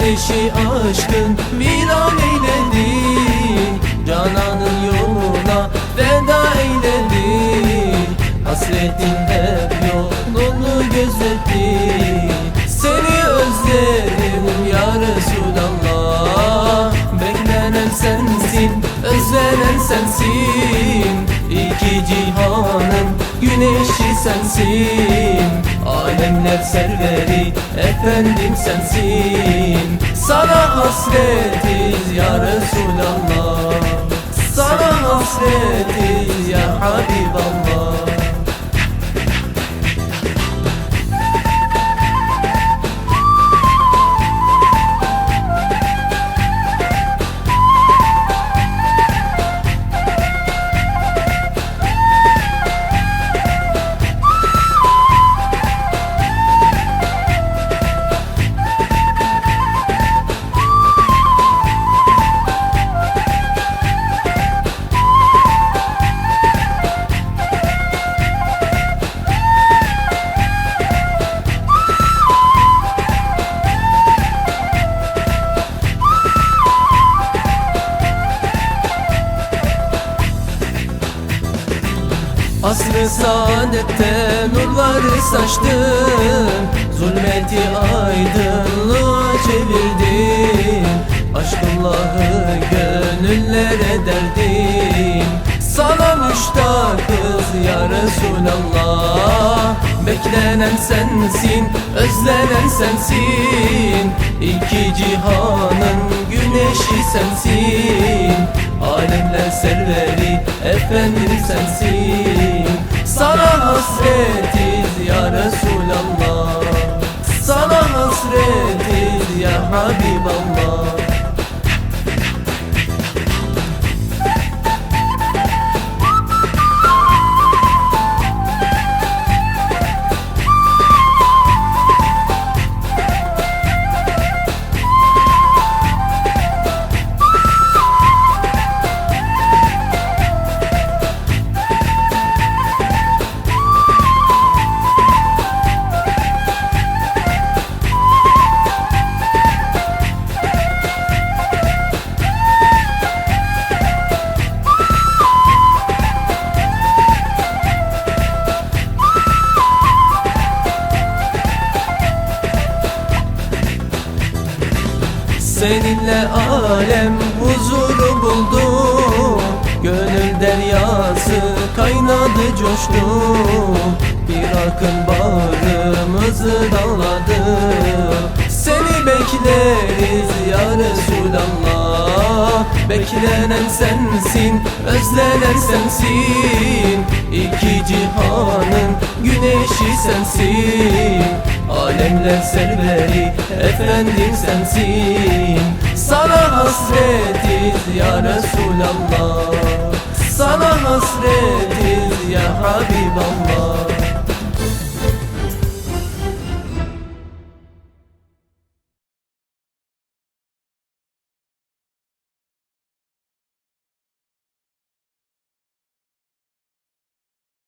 Güneşi aşkın viran eyledi. Cananın yoluna feda eyledi. Hasretin hep yolunu gözletti Seni özledim ya Resulallah. Beklenen sensin, özlenen sensin. İki cihanın güneşi sensin. Alemler serveri efendim sensin. Sana hasretiz ya Resulallah. Sana hasretiz ya Habiballah Asrı saadette nurları saçtın Zulmeti aydınlığa çevirdin Aşkıllahı gönüllere derdin Sana müştakız ya Resulallah. Beklenen sensin, özlenen sensin. İki cihanın güneşi sensin Alemler serveri efendim sensin. Sana hasretiz ya Resulallah Seninle alem huzuru buldu Gönül deryası kaynadı coştu. Bir akın bağrımızı dağladı Seni bekleriz ya Resulallah Beklenen sensin, özlenen sensin. İki cihanın güneşi sensin Alemler serveri efendim sensin. Sana hasretiz ya Resulallah. Sana hasretiz ya Habiballah